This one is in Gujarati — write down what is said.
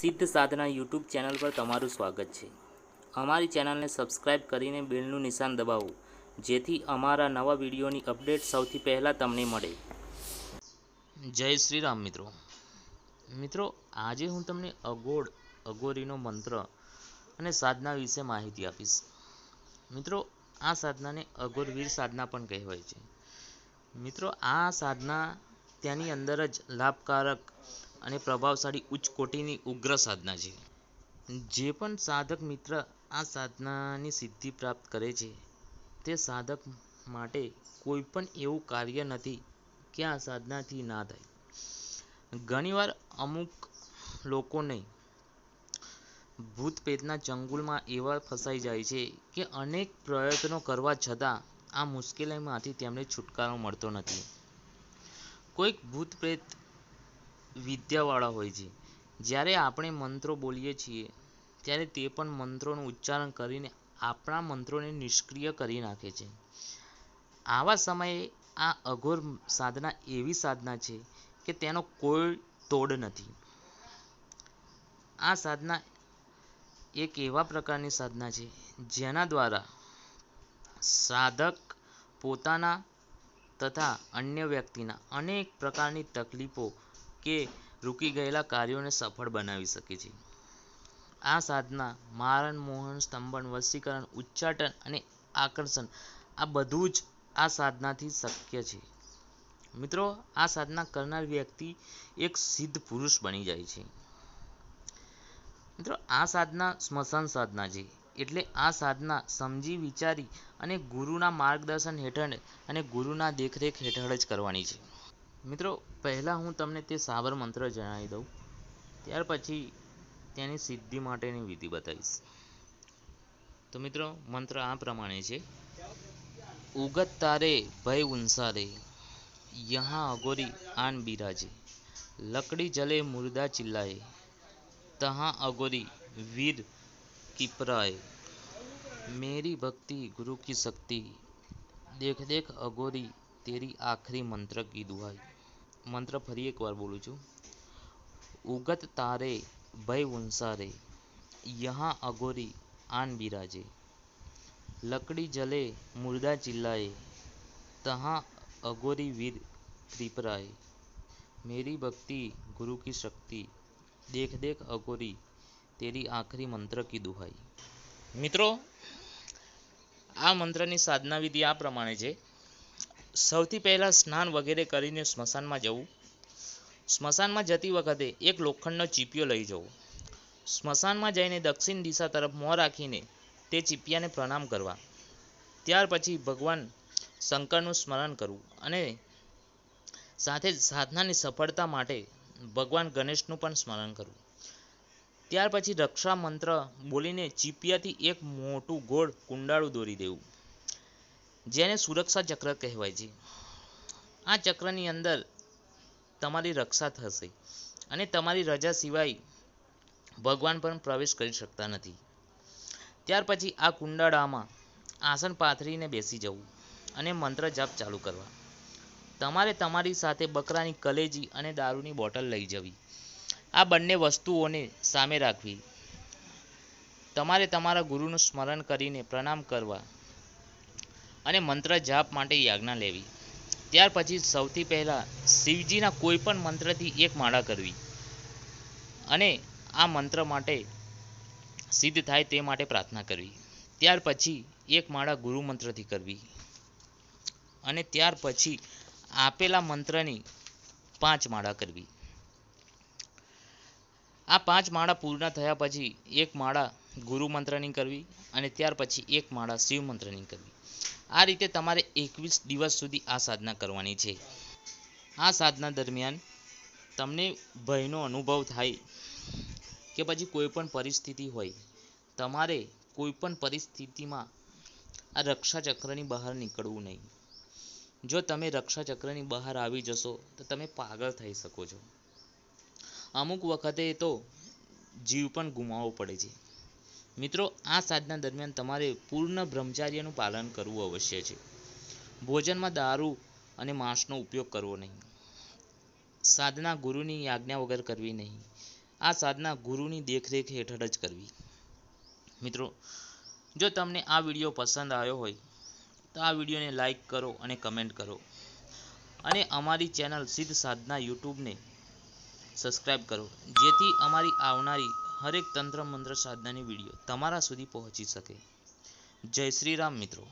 સિદ્ધ સાધના યુટ્યુબ ચેનલ પર તમારું સ્વાગત છે. અમારી ચેનલને સબસ્ક્રાઇબ કરીને બેલનું નિશાન દબાવો, જેથી અમારા નવા વિડીયોની અપડેટ સૌથી પહેલાં તમને મળે. જય શ્રી રામ મિત્રો. મિત્રો, આજે હું તમને અગોડ અગોરીનો મંત્ર અને સાધના વિશે માહિતી આપીશ. મિત્રો, આ સાધનાને અઘોરવીર સાધના પણ કહેવાય છે. મિત્રો, આ સાધના તેની અંદર જ લાભકારક અને પ્રભાવશાળી ઉચ્ચ કોટીની ઉગ્ર સાધના છે. જે પણ સાધક મિત્ર આ સાધનાની સિદ્ધિ પ્રાપ્ત કરે છે, તે સાધક માટે કોઈ પણ એવું કાર્ય નથી કે આ સાધનાથી ના થાય. ઘણીવાર અમુક લોકોને ભૂત પ્રેતના ચંગુલમાં એવા ફસાઈ જાય છે કે અનેક પ્રયત્નો કરવા છતાં આ મુશ્કેલીમાંથી તેમને છુટકારો મળતો નથી. કોઈક ભૂત પ્રેત વિદ્યાવાળા હોય છે. જ્યારે આપણે મંત્રો બોલીએ છીએ, ત્યારે તે પણ મંત્રોનું ઉચ્ચારણ કરીને આપણા મંત્રોને નિષ્ક્રિય કરી નાખે છે. આવા સમયે આ અઘોર સાધના એવી સાધના છે કે તેનો કોઈ તોડ નથી. આ સાધના એક એવા પ્રકારની સાધના છે, જેના દ્વારા સાધક પોતાના તથા અન્ય વ્યક્તિના અનેક પ્રકારની તકલીફો કે રૂકી ગયેલા કાર્યોને સફળ બનાવી શકે છે. આ સાધના મારણ, મોહન, સ્તંભન, વશીકરણ, ઉચ્ચાટન અને આકર્ષણ આ બધું જ આ સાધનાથી શક્ય છે. મિત્રો, આ સાધના કરનાર વ્યક્તિ એક સિદ્ધ પુરુષ બની જાય છે. મિત્રો, આ સાધના સ્મશાન સાધના છે. એટલે આ સાધના સમજી, વિચારી અને ગુરુના માર્ગદર્શન હેઠળ અને ગુરુના દેખરેખ હેઠળ જ કરવાની છે. મિત્રો પહેલાં હું તમને તે સાબર મંત્ર જણાવી દઉં ત્યાર પછી તેની સિદ્ધિ માટેની વિધિ બતાવીશ તો મિત્રો મંત્ર આ પ્રમાણે છે ઉગત તારે ભય ઉંસારે યહાં અઘોરી આન બિરાજે લકડી જલે મુર્દા ચિલ્લાએ तहाँ अगोरी वीर किपराए मेरी भक्ति गुरु की शक्ति देख देख अगोरी तेरी आखिरी मंत्र की दुहाई મંત્ર ફરી એકવાર બોલું છું. ઉગત તારે ભય ઉંસારે યહાં અગોરી આન બિરાજે. લકડી જલે મુર્દા ચિલ્લાએ, તહાં અગોરી વીર ત્રિપરાએ. મેરી ભક્તિ ગુરુ કી શક્તિ, દેખ દેખ અઘોરી, તેરી આખરી મંત્ર કી દુહાઈ. મિત્રો, આ મંત્રની સાધના વિધિ આ પ્રમાણે છે. સૌથી પહેલાં સ્નાન વગેરે કરીને સ્મશાનમાં જવું. સ્મશાનમાં જતી વખતે એક લોખંડનો ચીપિયો લઈ જવો. સ્મશાનમાં જઈને દક્ષિણ દિશા તરફ મોં રાખીને તે ચીપિયાને પ્રણામ કરવા. ત્યાર પછી ભગવાન શંકરનું સ્મરણ કરવું અને સાથે જ સાધનાની સફળતા માટે ભગવાન ગણેશનું પણ સ્મરણ કરવું. ત્યાર પછી રક્ષા મંત્ર બોલીને ચીપિયાથી એક મોટું ગોળ કુંડાળું દોરી દેવું. જેને સુરક્ષા ચક્ર કહેવાય છે. આ ચક્રની અંદર તમારી રક્ષા થશે અને તમારી રજા સિવાય ભગવાન પણ પ્રવેશ કરી શકતા નથી. ત્યાર પછી આ કુંડાળામાં આસન પાથરીને બેસી જવું અને મંત્ર જાપ ચાલુ કરવા. તમારે તમારી સાથે બકરાની કલેજી અને દારૂની બોટલ લઈ જવી. આ બંને વસ્તુઓને સામે રાખવી. તમારે તમારા ગુરુનું સ્મરણ કરીને પ્રણામ કરવા અને મંત્ર જાપ માટે યાજ્ઞા લેવી. ત્યાર પછી સૌથી પહેલાં શિવજીના કોઈ પણ મંત્રથી એક માળા કરવી. અને આ મંત્ર માટે સિદ્ધ થાય તે માટે પ્રાર્થના કરવી. ત્યાર પછી એક માળા ગુરુ મંત્રથી કરવી. અને ત્યાર પછી આપેલા મંત્રની પાંચ માળા કરવી. આ પાંચ માળા પૂર્ણ થયા પછી એક માળા ગુરુ મંત્રની કરવી અને ત્યાર પછી એક માળા શિવ મંત્રની કરવી. આ રીતે તમારે એકવીસ દિવસ સુધી આ સાધના કરવાની છે. આ સાધના દરમિયાન તમને ભયનો અનુભવ થાય કે પછી કોઈ પણ પરિસ્થિતિ હોય, તમારે કોઈ પણ પરિસ્થિતિમાં આ રક્ષા ચક્રની બહાર નીકળવું નહીં. જો તમે રક્ષા ચક્રની બહાર આવી જશો, તો તમે પાગલ થઈ શકો છો. અમુક વખતે તો જીવ પણ ગુમાવવો પડે છે. મિત્રો, આ સાધના દરમિયાન તમારે પૂર્ણ બ્રહ્મચાર્યનું પાલન કરવું અવશ્ય છે. ભોજનમાં દારૂ અને માંસનો ઉપયોગ કરવો નહીં. સાધના ગુરુની આજ્ઞા વગર કરવી નહીં. આ સાધના ગુરુની દેખરેખ હેઠળ જ કરવી. મિત્રો, જો તમને આ વીડિયો પસંદ આવ્યો હોય, તો આ વિડીયોને લાઈક કરો અને કમેન્ટ કરો. અને અમારી ચેનલ સિદ્ધ સાધના યુટ્યુબને સબસ્ક્રાઈબ કરો. જેથી અમારી આવનારી હરેક તંત્ર મંત્ર સાધનાની વીડિયો તમારા સુધી પહોંચી શકે. જય શ્રી રામ મિત્રો.